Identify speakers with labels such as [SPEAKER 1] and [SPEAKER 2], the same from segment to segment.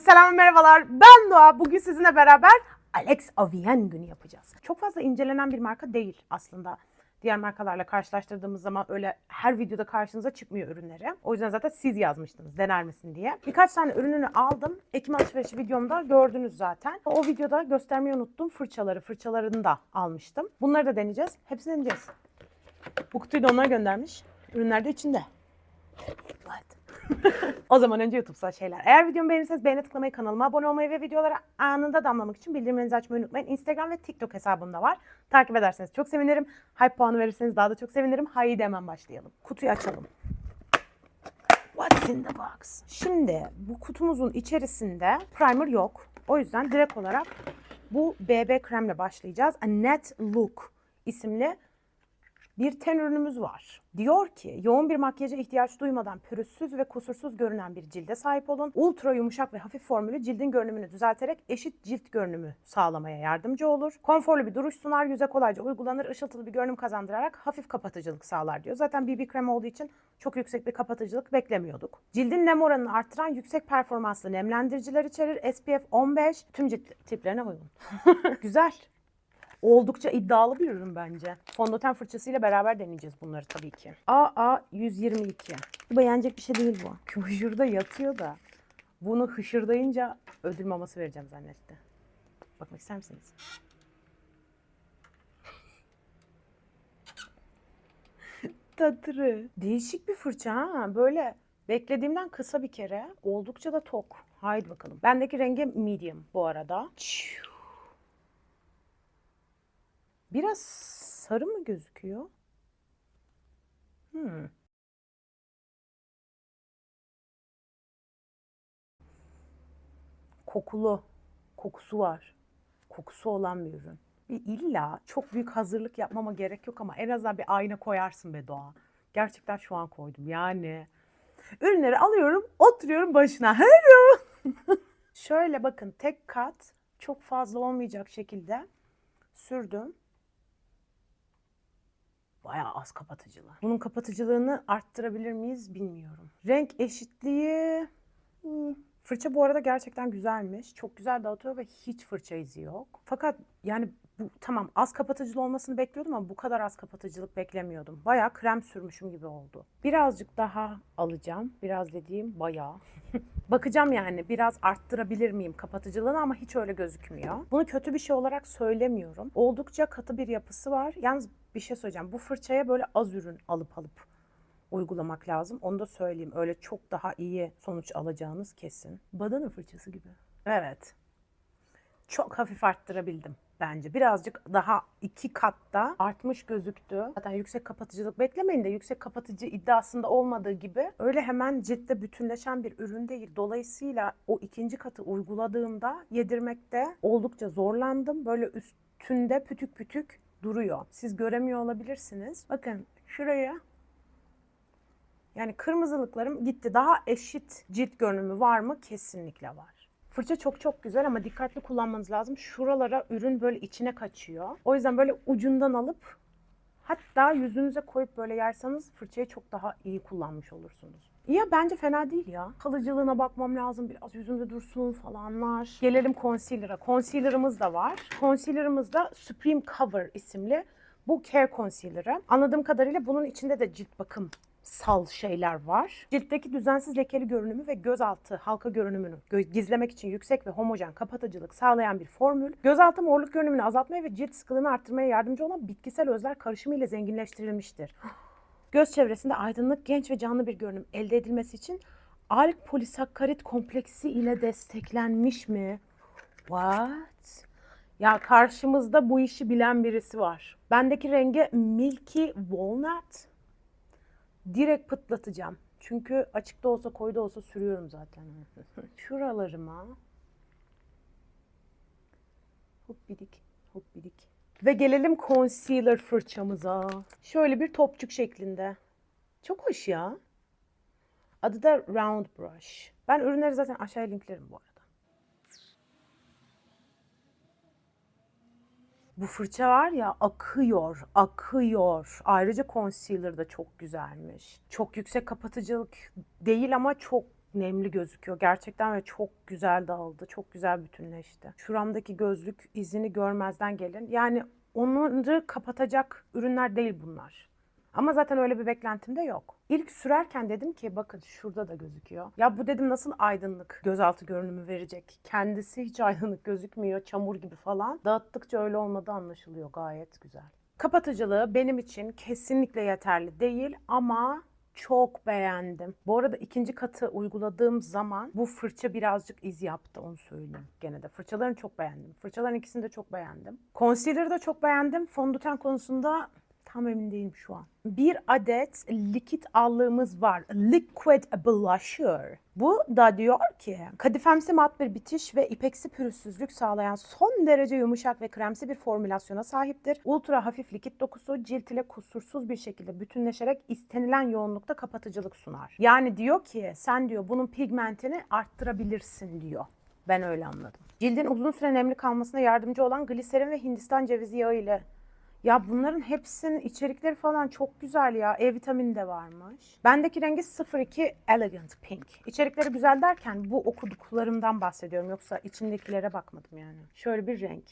[SPEAKER 1] Selam merhabalar. Ben Doğa. Bugün sizinle beraber Alex Avien günü yapacağız. Çok fazla incelenen bir marka değil aslında. Diğer markalarla karşılaştırdığımız zaman öyle her videoda karşınıza çıkmıyor ürünleri. O yüzden zaten siz yazmıştınız dener misin diye. Birkaç tane ürününü aldım. Ekim alışverişi videomda gördünüz zaten. O videoda göstermeyi unuttum fırçaları. Fırçalarını da almıştım. Bunları da deneyeceğiz. Hepsini deneyeceğiz. Bu kutuyu da onlar göndermiş. Ürünler de içinde. What? o zaman önce YouTube'sal şeyler. Eğer videomu beğenirseniz beğene tıklamayı, kanalıma abone olmayı ve videolara anında damlamak için bildirimlerinizi açmayı unutmayın. Instagram ve TikTok hesabım da var. Takip ederseniz çok sevinirim. Hype puanı verirseniz daha da çok sevinirim. Haydi hemen başlayalım. Kutuyu açalım. What's in the box? Şimdi bu kutumuzun içerisinde primer yok. O yüzden direkt olarak bu BB kremle başlayacağız. A Net Look isimli bir ten var. Diyor ki yoğun bir makyaja ihtiyaç duymadan pürüzsüz ve kusursuz görünen bir cilde sahip olun. Ultra yumuşak ve hafif formülü cildin görünümünü düzelterek eşit cilt görünümü sağlamaya yardımcı olur. Konforlu bir duruş sunar, yüze kolayca uygulanır, ışıltılı bir görünüm kazandırarak hafif kapatıcılık sağlar diyor. Zaten BB krem olduğu için çok yüksek bir kapatıcılık beklemiyorduk. Cildin nem oranını artıran yüksek performanslı nemlendiriciler içerir. SPF 15 tüm cilt tiplerine uygun. Güzel. Oldukça iddialı bir ürün bence. Fondöten fırçasıyla beraber deneyeceğiz bunları tabii ki. AA 122. Bu beğenecek bir şey değil bu. Hışırda yatıyor da bunu hışırdayınca ödül maması vereceğim zannetti. Bakmak ister misiniz? Tatırı. Değişik bir fırça ha. Böyle beklediğimden kısa bir kere. Oldukça da tok. Haydi bakalım. Bendeki rengi medium bu arada. Çiu. Biraz sarı mı gözüküyor? Hmm. Kokulu. Kokusu var. Kokusu olan bir ürün. Bir illa çok büyük hazırlık yapmama gerek yok ama en azından bir ayna koyarsın be Doğa. Gerçekten şu an koydum yani. Ürünleri alıyorum, oturuyorum başına. Hello. Şöyle bakın tek kat çok fazla olmayacak şekilde sürdüm. Bayağı az kapatıcılı. Bunun kapatıcılığını arttırabilir miyiz bilmiyorum. Renk eşitliği... hmm, Fırça bu arada gerçekten güzelmiş. Çok güzel dağıtıyor ve hiç fırça izi yok. Fakat yani bu tamam az kapatıcılı olmasını bekliyordum ama bu kadar az kapatıcılık beklemiyordum. Bayağı krem sürmüşüm gibi oldu. Birazcık daha alacağım. Biraz dediğim bayağı. Bakacağım yani biraz arttırabilir miyim kapatıcılığını ama hiç öyle gözükmüyor. Bunu kötü bir şey olarak söylemiyorum. Oldukça katı bir yapısı var. Yalnız bir şey söyleyeceğim. Bu fırçaya böyle az ürün alıp alıp uygulamak lazım. Onu da söyleyeyim. Öyle çok daha iyi sonuç alacağınız kesin. Badana fırçası gibi. Evet. Çok hafif arttırabildim bence. Birazcık daha iki katta artmış gözüktü. Zaten yüksek kapatıcılık beklemeyin de yüksek kapatıcı iddiasında olmadığı gibi öyle hemen ciltte bütünleşen bir ürün değil. Dolayısıyla o ikinci katı uyguladığımda yedirmekte oldukça zorlandım. Böyle üstünde pütük pütük duruyor. Siz göremiyor olabilirsiniz. Bakın şuraya yani kırmızılıklarım gitti. Daha eşit cilt görünümü var mı? Kesinlikle var. Fırça çok çok güzel ama dikkatli kullanmanız lazım. Şuralara ürün böyle içine kaçıyor. O yüzden böyle ucundan alıp hatta yüzünüze koyup böyle yerseniz fırçayı çok daha iyi kullanmış olursunuz. Ya bence fena değil ya. Kalıcılığına bakmam lazım. Biraz yüzümde dursun falanlar. Gelelim concealer'a. Concealer'ımız da var. Concealer'ımız da Supreme Cover isimli bu care concealer'ı. Anladığım kadarıyla bunun içinde de cilt bakım sal şeyler var. Ciltteki düzensiz lekeli görünümü ve gözaltı halka görünümünü gö- gizlemek için yüksek ve homojen kapatıcılık sağlayan bir formül. Gözaltı morluk görünümünü azaltmaya ve cilt sıkılığını arttırmaya yardımcı olan bitkisel özler karışımı ile zenginleştirilmiştir. Göz çevresinde aydınlık, genç ve canlı bir görünüm elde edilmesi için alk polisakkarit kompleksi ile desteklenmiş mi? What? Ya karşımızda bu işi bilen birisi var. Bendeki rengi Milky Walnut direkt pıtlatacağım. Çünkü açıkta olsa koyda olsa sürüyorum zaten. Şuralarıma hop bidik hop bidik. Ve gelelim concealer fırçamıza. Şöyle bir topçuk şeklinde. Çok hoş ya. Adı da Round Brush. Ben ürünleri zaten aşağıya linklerim bu arada. Bu fırça var ya akıyor, akıyor. Ayrıca concealer da çok güzelmiş. Çok yüksek kapatıcılık değil ama çok nemli gözüküyor gerçekten ve çok güzel dağıldı. Çok güzel bütünleşti. Şuramdaki gözlük izini görmezden gelin. Yani onları kapatacak ürünler değil bunlar. Ama zaten öyle bir beklentim de yok. İlk sürerken dedim ki bakın şurada da gözüküyor. Ya bu dedim nasıl aydınlık gözaltı görünümü verecek. Kendisi hiç aydınlık gözükmüyor çamur gibi falan. Dağıttıkça öyle olmadığı anlaşılıyor gayet güzel. Kapatıcılığı benim için kesinlikle yeterli değil ama çok beğendim. Bu arada ikinci katı uyguladığım zaman bu fırça birazcık iz yaptı onu söyleyeyim gene de. Fırçalarını çok beğendim. Fırçaların ikisini de çok beğendim. Concealer'ı da çok beğendim. Fondöten konusunda tam emin değilim şu an. Bir adet likit allığımız var. Liquid Blusher. Bu da diyor ki kadifemsi mat bir bitiş ve ipeksi pürüzsüzlük sağlayan son derece yumuşak ve kremsi bir formülasyona sahiptir. Ultra hafif likit dokusu cilt ile kusursuz bir şekilde bütünleşerek istenilen yoğunlukta kapatıcılık sunar. Yani diyor ki sen diyor bunun pigmentini arttırabilirsin diyor. Ben öyle anladım. Cildin uzun süre nemli kalmasına yardımcı olan gliserin ve hindistan cevizi yağı ile ya bunların hepsinin içerikleri falan çok güzel ya. E vitamini de varmış. Bendeki rengi 02 Elegant Pink. İçerikleri güzel derken bu okuduklarımdan bahsediyorum. Yoksa içindekilere bakmadım yani. Şöyle bir renk.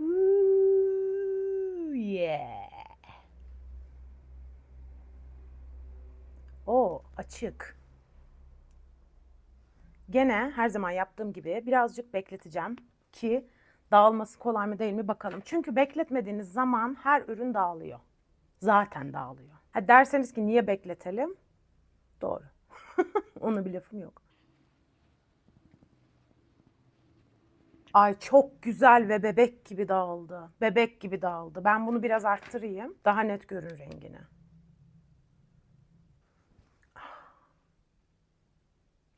[SPEAKER 1] Ooh, yeah. O açık. Gene her zaman yaptığım gibi birazcık bekleteceğim ki dağılması kolay mı değil mi bakalım. Çünkü bekletmediğiniz zaman her ürün dağılıyor. Zaten dağılıyor. Ha derseniz ki niye bekletelim? Doğru. Ona bir lafım yok. Ay çok güzel ve bebek gibi dağıldı. Bebek gibi dağıldı. Ben bunu biraz arttırayım. Daha net görün rengini.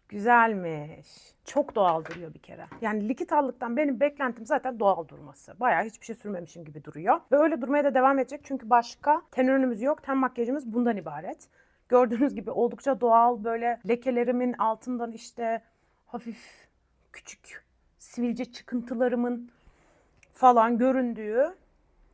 [SPEAKER 1] Güzelmiş. Çok doğal duruyor bir kere. Yani likit allıktan benim beklentim zaten doğal durması. Bayağı hiçbir şey sürmemişim gibi duruyor. Ve öyle durmaya da devam edecek çünkü başka ten ürünümüz yok. Ten makyajımız bundan ibaret. Gördüğünüz gibi oldukça doğal böyle lekelerimin altından işte hafif küçük sivilce çıkıntılarımın falan göründüğü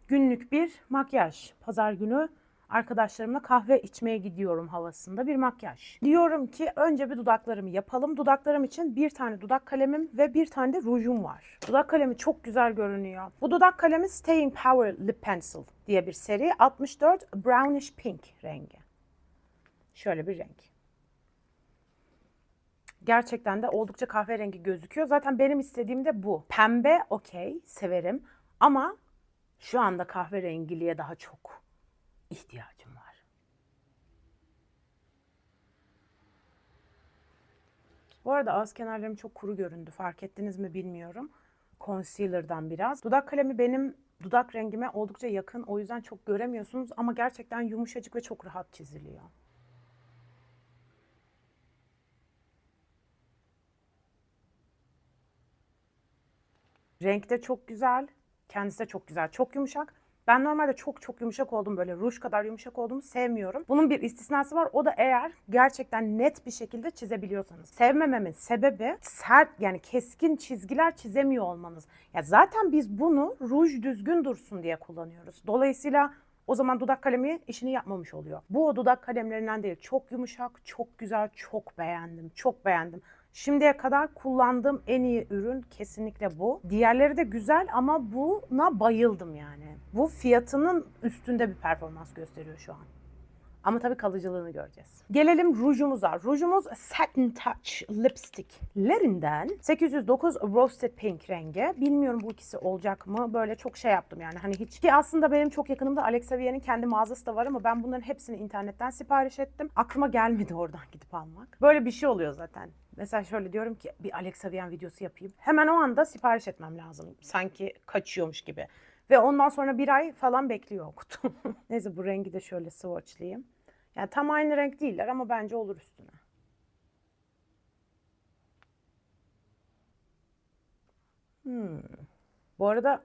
[SPEAKER 1] günlük bir makyaj. Pazar günü arkadaşlarımla kahve içmeye gidiyorum havasında bir makyaj. Diyorum ki önce bir dudaklarımı yapalım. Dudaklarım için bir tane dudak kalemim ve bir tane de rujum var. Dudak kalemi çok güzel görünüyor. Bu dudak kalemi Staying Power Lip Pencil diye bir seri. 64 Brownish Pink rengi. Şöyle bir renk. Gerçekten de oldukça kahverengi gözüküyor. Zaten benim istediğim de bu. Pembe okey severim ama şu anda kahverengiliğe daha çok ihtiyacım var. Bu arada ağız kenarlarım çok kuru göründü. Fark ettiniz mi bilmiyorum. Concealer'dan biraz. Dudak kalemi benim dudak rengime oldukça yakın. O yüzden çok göremiyorsunuz ama gerçekten yumuşacık ve çok rahat çiziliyor. Renk de çok güzel. Kendisi de çok güzel. Çok yumuşak. Ben normalde çok çok yumuşak oldum böyle ruj kadar yumuşak olduğumu sevmiyorum. Bunun bir istisnası var. O da eğer gerçekten net bir şekilde çizebiliyorsanız. Sevmememin sebebi sert yani keskin çizgiler çizemiyor olmanız. Ya zaten biz bunu ruj düzgün dursun diye kullanıyoruz. Dolayısıyla o zaman dudak kalemi işini yapmamış oluyor. Bu o dudak kalemlerinden değil. Çok yumuşak, çok güzel, çok beğendim. Çok beğendim. Şimdiye kadar kullandığım en iyi ürün kesinlikle bu. Diğerleri de güzel ama buna bayıldım yani. Bu fiyatının üstünde bir performans gösteriyor şu an. Ama tabii kalıcılığını göreceğiz. Gelelim rujumuza. Rujumuz Satin Touch lipsticklerinden 809 Roasted Pink rengi. Bilmiyorum bu ikisi olacak mı? Böyle çok şey yaptım yani. Hani hiç ki aslında benim çok yakınımda Alexa Vier'in kendi mağazası da var ama ben bunların hepsini internetten sipariş ettim. Aklıma gelmedi oradan gidip almak. Böyle bir şey oluyor zaten. Mesela şöyle diyorum ki bir Alexa Vian videosu yapayım. Hemen o anda sipariş etmem lazım. Sanki kaçıyormuş gibi. Ve ondan sonra bir ay falan bekliyor kutu. Neyse bu rengi de şöyle swatchlayayım. Yani tam aynı renk değiller ama bence olur üstüne. Hmm. Bu arada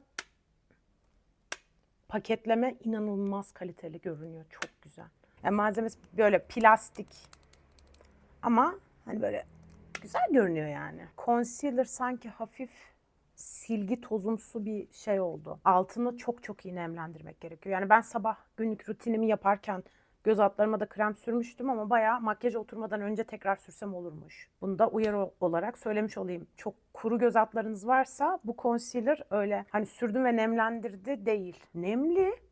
[SPEAKER 1] paketleme inanılmaz kaliteli görünüyor. Çok güzel. Yani malzemesi böyle plastik. Ama hani böyle güzel görünüyor yani. Concealer sanki hafif silgi tozumsu bir şey oldu. Altını çok çok iyi nemlendirmek gerekiyor. Yani ben sabah günlük rutinimi yaparken göz altlarıma da krem sürmüştüm ama bayağı makyaja oturmadan önce tekrar sürsem olurmuş. Bunu da uyarı olarak söylemiş olayım. Çok kuru göz altlarınız varsa bu concealer öyle hani sürdüm ve nemlendirdi değil. Nemli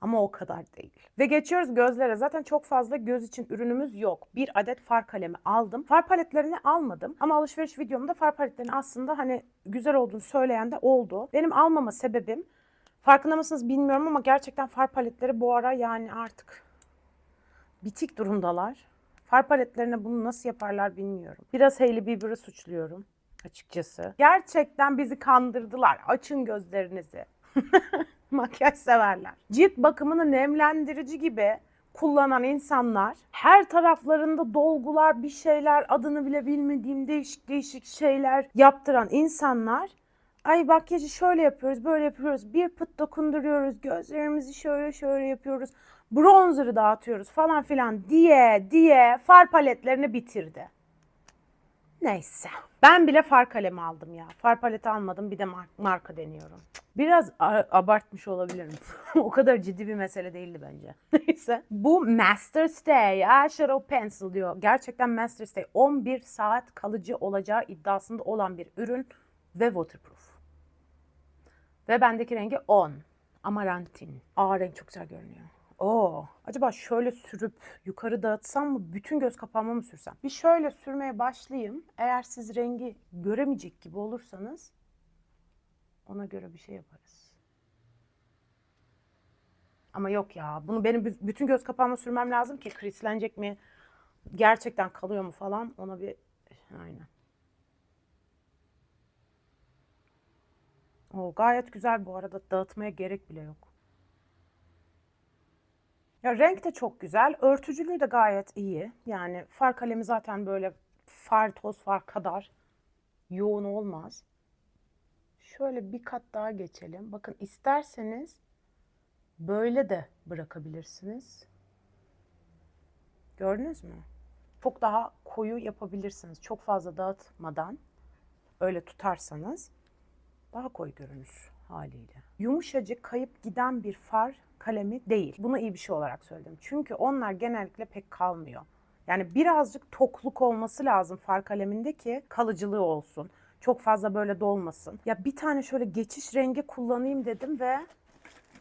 [SPEAKER 1] ama o kadar değil. Ve geçiyoruz gözlere. Zaten çok fazla göz için ürünümüz yok. Bir adet far kalemi aldım. Far paletlerini almadım. Ama alışveriş videomda far paletlerinin aslında hani güzel olduğunu söyleyen de oldu. Benim almama sebebim farkında mısınız bilmiyorum ama gerçekten far paletleri bu ara yani artık bitik durumdalar. Far paletlerine bunu nasıl yaparlar bilmiyorum. Biraz Hailey Bieber'ı suçluyorum açıkçası. Gerçekten bizi kandırdılar. Açın gözlerinizi. Makyaj severler. Cilt bakımını nemlendirici gibi kullanan insanlar, her taraflarında dolgular, bir şeyler, adını bile bilmediğim değişik değişik şeyler yaptıran insanlar Ay makyajı şöyle yapıyoruz, böyle yapıyoruz. Bir pıt dokunduruyoruz, gözlerimizi şöyle şöyle yapıyoruz. Bronzer'ı dağıtıyoruz falan filan diye diye far paletlerini bitirdi. Neyse. Ben bile far kalemi aldım ya. Far paleti almadım bir de mar- marka deniyorum. Biraz abartmış olabilirim. o kadar ciddi bir mesele değildi bence. Neyse. Bu Master Stay Eyeshadow Pencil diyor. Gerçekten Master Stay 11 saat kalıcı olacağı iddiasında olan bir ürün ve waterproof. Ve bendeki rengi 10. Amarantin. Aa renk çok güzel görünüyor. Oo, acaba şöyle sürüp yukarı dağıtsam mı bütün göz kapağıma mı sürsem? Bir şöyle sürmeye başlayayım. Eğer siz rengi göremeyecek gibi olursanız ona göre bir şey yaparız. Ama yok ya. Bunu benim bü- bütün göz kapağıma sürmem lazım ki krislenecek mi? Gerçekten kalıyor mu falan? Ona bir aynen. O gayet güzel bu arada. Dağıtmaya gerek bile yok. Ya renk de çok güzel. Örtücülüğü de gayet iyi. Yani far kalemi zaten böyle far toz far kadar yoğun olmaz. Şöyle bir kat daha geçelim. Bakın isterseniz böyle de bırakabilirsiniz. Gördünüz mü? Çok daha koyu yapabilirsiniz. Çok fazla dağıtmadan öyle tutarsanız daha koyu görünür haliyle. Yumuşacık kayıp giden bir far kalemi değil. Bunu iyi bir şey olarak söyledim. Çünkü onlar genellikle pek kalmıyor. Yani birazcık tokluk olması lazım far kaleminde ki kalıcılığı olsun. Çok fazla böyle dolmasın. Ya bir tane şöyle geçiş rengi kullanayım dedim ve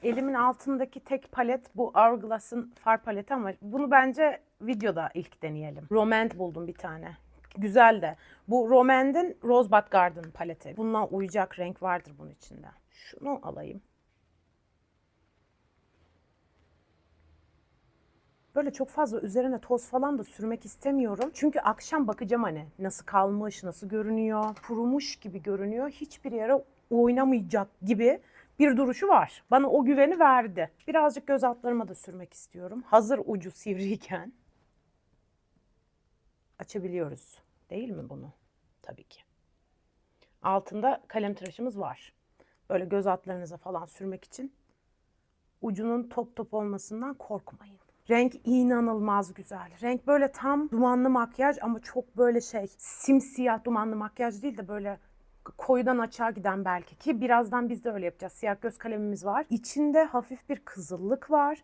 [SPEAKER 1] elimin altındaki tek palet bu Hourglass'ın far paleti ama bunu bence videoda ilk deneyelim. Romand buldum bir tane. Güzel de. Bu Romand'in Rosebud Garden paleti. Bununla uyacak renk vardır bunun içinde. Şunu alayım. Böyle çok fazla üzerine toz falan da sürmek istemiyorum. Çünkü akşam bakacağım hani nasıl kalmış, nasıl görünüyor, kurumuş gibi görünüyor. Hiçbir yere oynamayacak gibi bir duruşu var. Bana o güveni verdi. Birazcık göz altlarıma da sürmek istiyorum. Hazır ucu sivriyken açabiliyoruz. Değil mi bunu? Tabii ki. Altında kalem tıraşımız var. Böyle göz altlarınıza falan sürmek için ucunun top top olmasından korkmayın. Renk inanılmaz güzel. Renk böyle tam dumanlı makyaj ama çok böyle şey simsiyah dumanlı makyaj değil de böyle koyudan açığa giden belki ki birazdan biz de öyle yapacağız. Siyah göz kalemimiz var. İçinde hafif bir kızıllık var.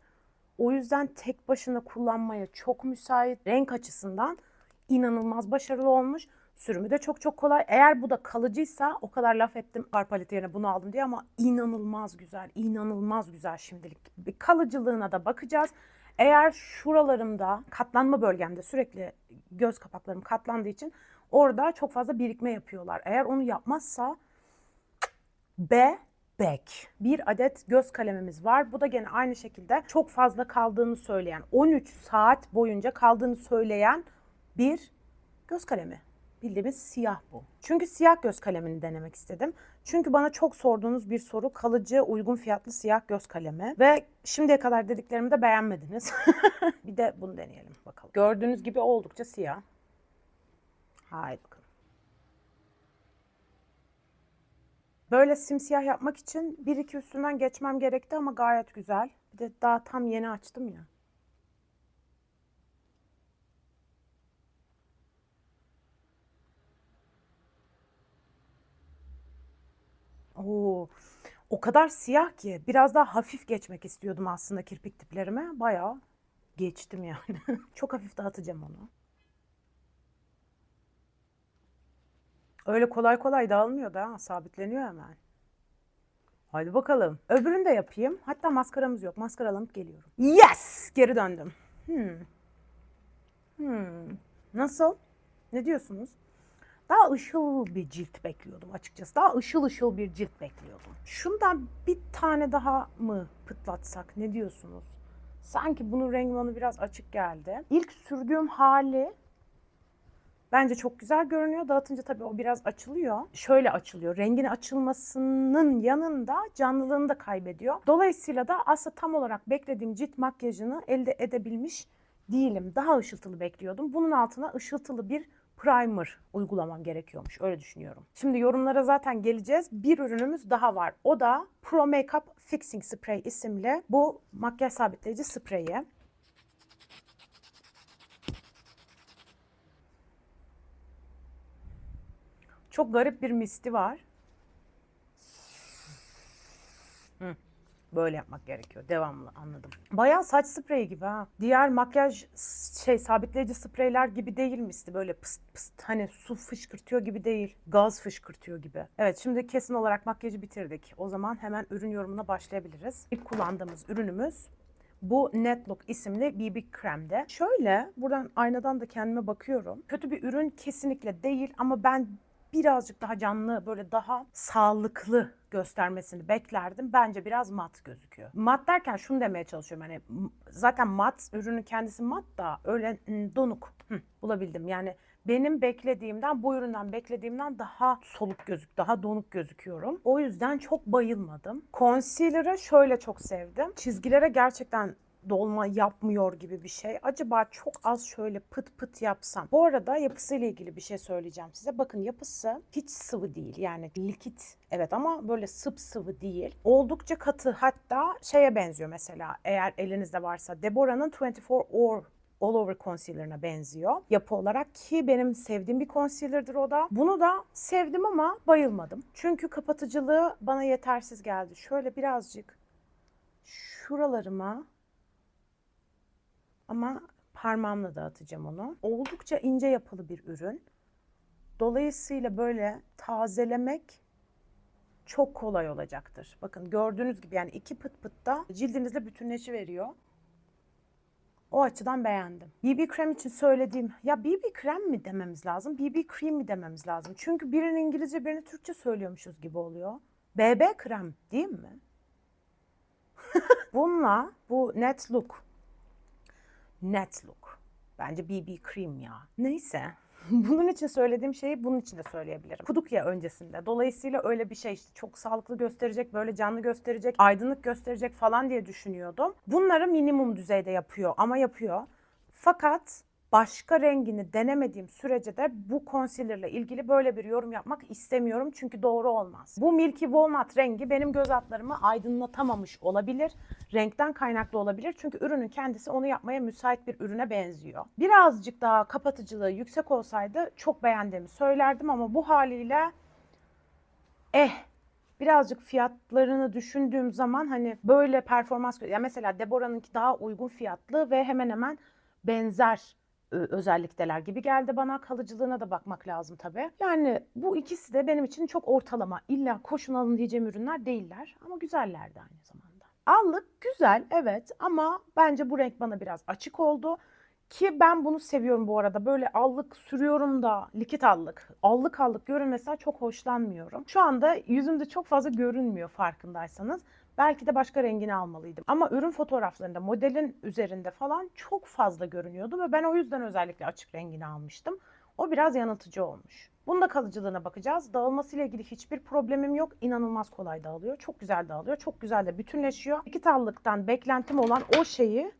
[SPEAKER 1] O yüzden tek başına kullanmaya çok müsait. Renk açısından inanılmaz başarılı olmuş. Sürümü de çok çok kolay. Eğer bu da kalıcıysa o kadar laf ettim far paleti yerine bunu aldım diye ama inanılmaz güzel, inanılmaz güzel şimdilik. Bir kalıcılığına da bakacağız. Eğer şuralarımda katlanma bölgemde sürekli göz kapaklarım katlandığı için orada çok fazla birikme yapıyorlar. Eğer onu yapmazsa B Bek. Bir adet göz kalemimiz var. Bu da gene aynı şekilde çok fazla kaldığını söyleyen, 13 saat boyunca kaldığını söyleyen bir göz kalemi. Bildiğimiz siyah bu. Çünkü siyah göz kalemini denemek istedim. Çünkü bana çok sorduğunuz bir soru kalıcı, uygun fiyatlı siyah göz kalemi. Ve şimdiye kadar dediklerimi de beğenmediniz. bir de bunu deneyelim bakalım. Gördüğünüz gibi oldukça siyah. Haydi bakalım. Böyle simsiyah yapmak için bir iki üstünden geçmem gerekti ama gayet güzel. Bir de daha tam yeni açtım ya. Oo, o kadar siyah ki biraz daha hafif geçmek istiyordum aslında kirpik tiplerime. Bayağı geçtim yani. Çok hafif dağıtacağım onu. Öyle kolay kolay dağılmıyor da ha, sabitleniyor hemen. Haydi bakalım. Öbürünü de yapayım. Hatta maskaramız yok. Maskara alıp geliyorum. Yes! Geri döndüm. Hmm. Hmm. Nasıl? Ne diyorsunuz? Daha ışıl bir cilt bekliyordum açıkçası. Daha ışıl ışıl bir cilt bekliyordum. Şundan bir tane daha mı pıtlatsak? Ne diyorsunuz? Sanki bunun rengi biraz açık geldi. İlk sürdüğüm hali Bence çok güzel görünüyor. Dağıtınca tabii o biraz açılıyor. Şöyle açılıyor. Rengin açılmasının yanında canlılığını da kaybediyor. Dolayısıyla da aslında tam olarak beklediğim cilt makyajını elde edebilmiş değilim. Daha ışıltılı bekliyordum. Bunun altına ışıltılı bir primer uygulamam gerekiyormuş. Öyle düşünüyorum. Şimdi yorumlara zaten geleceğiz. Bir ürünümüz daha var. O da Pro Makeup Fixing Spray isimli bu makyaj sabitleyici spreyi. Çok garip bir misti var. Hı, Böyle yapmak gerekiyor. Devamlı anladım. Bayağı saç spreyi gibi ha. Diğer makyaj şey sabitleyici spreyler gibi değil misti. Böyle pıst pıst hani su fışkırtıyor gibi değil. Gaz fışkırtıyor gibi. Evet şimdi kesin olarak makyajı bitirdik. O zaman hemen ürün yorumuna başlayabiliriz. İlk kullandığımız ürünümüz bu Netlook isimli BB kremde. Şöyle buradan aynadan da kendime bakıyorum. Kötü bir ürün kesinlikle değil ama ben birazcık daha canlı, böyle daha sağlıklı göstermesini beklerdim. Bence biraz mat gözüküyor. Mat derken şunu demeye çalışıyorum. Hani zaten mat, ürünün kendisi mat da öyle donuk. Hı, bulabildim. Yani benim beklediğimden, bu üründen beklediğimden daha soluk gözük, daha donuk gözüküyorum. O yüzden çok bayılmadım. Concealer'ı şöyle çok sevdim. Çizgilere gerçekten dolma yapmıyor gibi bir şey. Acaba çok az şöyle pıt pıt yapsam. Bu arada yapısıyla ilgili bir şey söyleyeceğim size. Bakın yapısı hiç sıvı değil. Yani likit evet ama böyle sıp sıvı değil. Oldukça katı hatta şeye benziyor mesela eğer elinizde varsa Deborah'nın 24 Hour All Over Concealer'ına benziyor yapı olarak ki benim sevdiğim bir concealer'dır o da. Bunu da sevdim ama bayılmadım. Çünkü kapatıcılığı bana yetersiz geldi. Şöyle birazcık şuralarıma ama parmağımla dağıtacağım onu. Oldukça ince yapılı bir ürün. Dolayısıyla böyle tazelemek çok kolay olacaktır. Bakın gördüğünüz gibi yani iki pıt pıt da cildinizle bütünleşi veriyor. O açıdan beğendim. BB krem için söylediğim, ya BB krem mi dememiz lazım, BB cream mi dememiz lazım? Çünkü birini İngilizce birini Türkçe söylüyormuşuz gibi oluyor. BB krem değil mi? Bununla bu Net Look net look. Bence BB cream ya. Neyse. Bunun için söylediğim şeyi bunun için de söyleyebilirim. Puduk ya öncesinde. Dolayısıyla öyle bir şey işte çok sağlıklı gösterecek, böyle canlı gösterecek, aydınlık gösterecek falan diye düşünüyordum. Bunları minimum düzeyde yapıyor ama yapıyor. Fakat başka rengini denemediğim sürece de bu concealer'la ilgili böyle bir yorum yapmak istemiyorum çünkü doğru olmaz. Bu Milky Walnut rengi benim göz altlarımı aydınlatamamış olabilir. Renkten kaynaklı olabilir çünkü ürünün kendisi onu yapmaya müsait bir ürüne benziyor. Birazcık daha kapatıcılığı yüksek olsaydı çok beğendiğimi söylerdim ama bu haliyle eh birazcık fiyatlarını düşündüğüm zaman hani böyle performans yani mesela Deborah'ınki daha uygun fiyatlı ve hemen hemen benzer özellikteler gibi geldi bana. Kalıcılığına da bakmak lazım tabii. Yani bu ikisi de benim için çok ortalama. İlla koşun alın diyeceğim ürünler değiller ama güzellerdi aynı zamanda. Allık güzel evet ama bence bu renk bana biraz açık oldu. Ki ben bunu seviyorum bu arada. Böyle allık sürüyorum da likit allık. Allık allık görünmesinden çok hoşlanmıyorum. Şu anda yüzümde çok fazla görünmüyor farkındaysanız. Belki de başka rengini almalıydım. Ama ürün fotoğraflarında modelin üzerinde falan çok fazla görünüyordu ve ben o yüzden özellikle açık rengini almıştım. O biraz yanıltıcı olmuş. Bunda kalıcılığına bakacağız. Dağılmasıyla ilgili hiçbir problemim yok. İnanılmaz kolay dağılıyor. Çok güzel dağılıyor. Çok güzel de bütünleşiyor. Likit allıktan beklentim olan o şeyi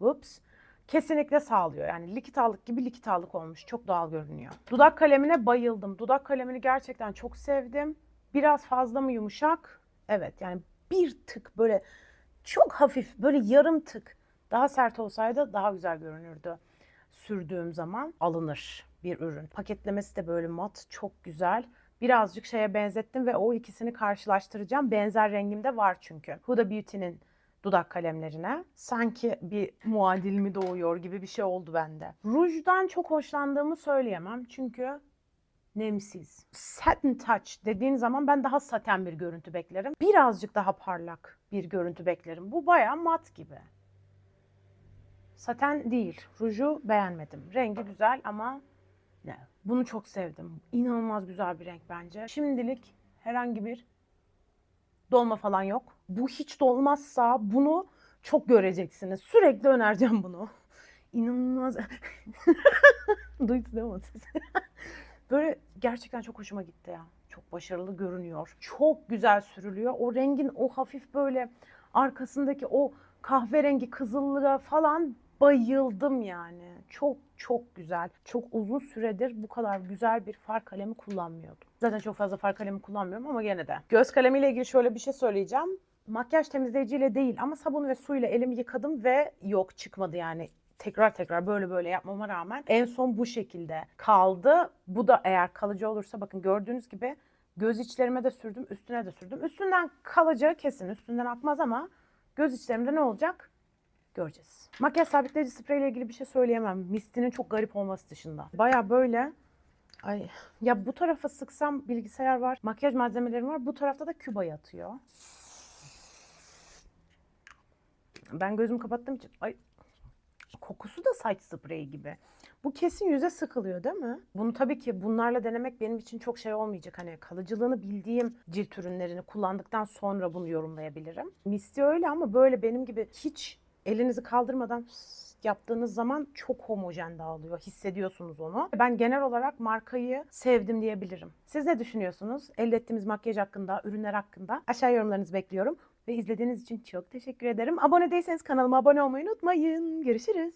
[SPEAKER 1] Ups. Kesinlikle sağlıyor. Yani likit allık gibi likit allık olmuş. Çok doğal görünüyor. Dudak kalemine bayıldım. Dudak kalemini gerçekten çok sevdim. Biraz fazla mı yumuşak? Evet yani bir tık böyle çok hafif böyle yarım tık daha sert olsaydı daha güzel görünürdü. Sürdüğüm zaman alınır bir ürün. Paketlemesi de böyle mat çok güzel. birazcık şeye benzettim ve o ikisini karşılaştıracağım. Benzer rengimde var çünkü. Huda Beauty'nin dudak kalemlerine. Sanki bir muadil mi doğuyor gibi bir şey oldu bende. Rujdan çok hoşlandığımı söyleyemem çünkü nemsiz. Satin touch dediğin zaman ben daha saten bir görüntü beklerim. Birazcık daha parlak bir görüntü beklerim. Bu bayağı mat gibi. Saten değil. Ruju beğenmedim. Rengi güzel ama ne? Bunu çok sevdim. İnanılmaz güzel bir renk bence. Şimdilik herhangi bir dolma falan yok. Bu hiç dolmazsa bunu çok göreceksiniz. Sürekli önereceğim bunu. İnanılmaz. Duydunuz değil mi? Böyle gerçekten çok hoşuma gitti ya. Çok başarılı görünüyor. Çok güzel sürülüyor. O rengin o hafif böyle arkasındaki o kahverengi kızıllığa falan bayıldım yani. Çok çok güzel. Çok uzun süredir bu kadar güzel bir far kalemi kullanmıyordum. Zaten çok fazla far kalemi kullanmıyorum ama gene de. Göz kalemiyle ilgili şöyle bir şey söyleyeceğim. Makyaj temizleyiciyle değil ama sabun ve suyla elimi yıkadım ve yok çıkmadı yani tekrar tekrar böyle böyle yapmama rağmen en son bu şekilde kaldı. Bu da eğer kalıcı olursa bakın gördüğünüz gibi göz içlerime de sürdüm, üstüne de sürdüm. Üstünden kalacağı kesin, üstünden akmaz ama göz içlerimde ne olacak? Göreceğiz. Makyaj sabitleyici spreyle ilgili bir şey söyleyemem. Mistinin çok garip olması dışında. Baya böyle Ay ya bu tarafa sıksam bilgisayar var, makyaj malzemelerim var. Bu tarafta da küba yatıyor. Ben gözümü kapattığım için ay kokusu da saç spreyi gibi. Bu kesin yüze sıkılıyor değil mi? Bunu tabii ki bunlarla denemek benim için çok şey olmayacak. Hani kalıcılığını bildiğim cilt ürünlerini kullandıktan sonra bunu yorumlayabilirim. Misty öyle ama böyle benim gibi hiç elinizi kaldırmadan yaptığınız zaman çok homojen dağılıyor. Hissediyorsunuz onu. Ben genel olarak markayı sevdim diyebilirim. Siz ne düşünüyorsunuz? Elde ettiğimiz makyaj hakkında, ürünler hakkında? Aşağı yorumlarınızı bekliyorum. Ve izlediğiniz için çok teşekkür ederim. Abone değilseniz kanalıma abone olmayı unutmayın. Görüşürüz.